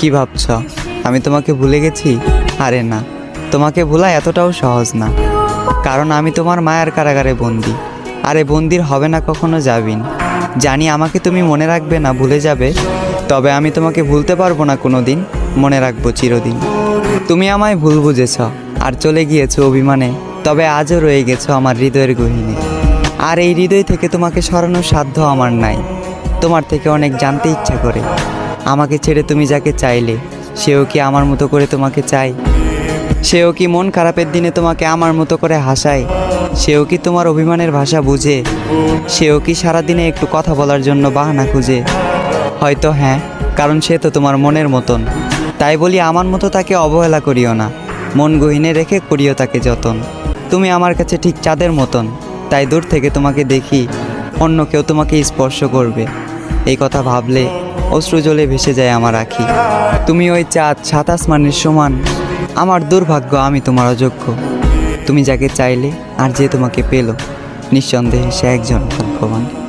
কি ভাবছ? আমি তোমাকে ভুলে গেছি? আরে না, তোমাকে ভোলা এতটাও সহজ না। কারণ আমি তোমার মায়ার কারাগারে বন্দি। আরে বন্দির হবে না কখনো যাবিন জানি আমাকে তুমি মনে রাখবে না, ভুলে যাবে। তবে আমি তোমাকে ভুলতে পারব না কোনো দিন মনে রাখব চিরদিন। তুমি আমায় ভুল বুঝেছ আর চলে গিয়েছো অভিমানে, তবে আজও রয়ে গেছো আমার হৃদয়ের গহিনে আর এই হৃদয় থেকে তোমাকে সরানোর সাধ্য আমার নাই। তোমার থেকে অনেক জানতে ইচ্ছা করে। আমাকে ছেড়ে তুমি যাকে চাইলে, সেও কি আমার মতো করে তোমাকে চায়? সেও কি মন খারাপের দিনে তোমাকে আমার মতো করে হাসায়? সেও কি তোমার অভিমানের ভাষা বুঝে? সেও কি সারাদিনে একটু কথা বলার জন্য বাহানা খুঁজে? হয়তো হ্যাঁ কারণ সে তো তোমার মনের মতন। তাই বলি আমার মতো তাকে অবহেলা করিও না। মন গহিনে রেখে করিও তাকে যতন। তুমি আমার কাছে ঠিক চাঁদের মতন। তাই দূর থেকে তোমাকে দেখি, অন্য কেউ তোমাকে স্পর্শ করবে। এই কথা ভাবলে অশ্রু জলে ভেসে যায় আমার আখি। তুমি ওই চাঁদ সাত আসমানের সমান। আমার দুর্ভাগ্য, আমি তোমার অযোগ্য। তুমি যাকে চাইলে আর যে তোমাকে পেল, নিঃসন্দেহে সে একজন ভাগ্যবান।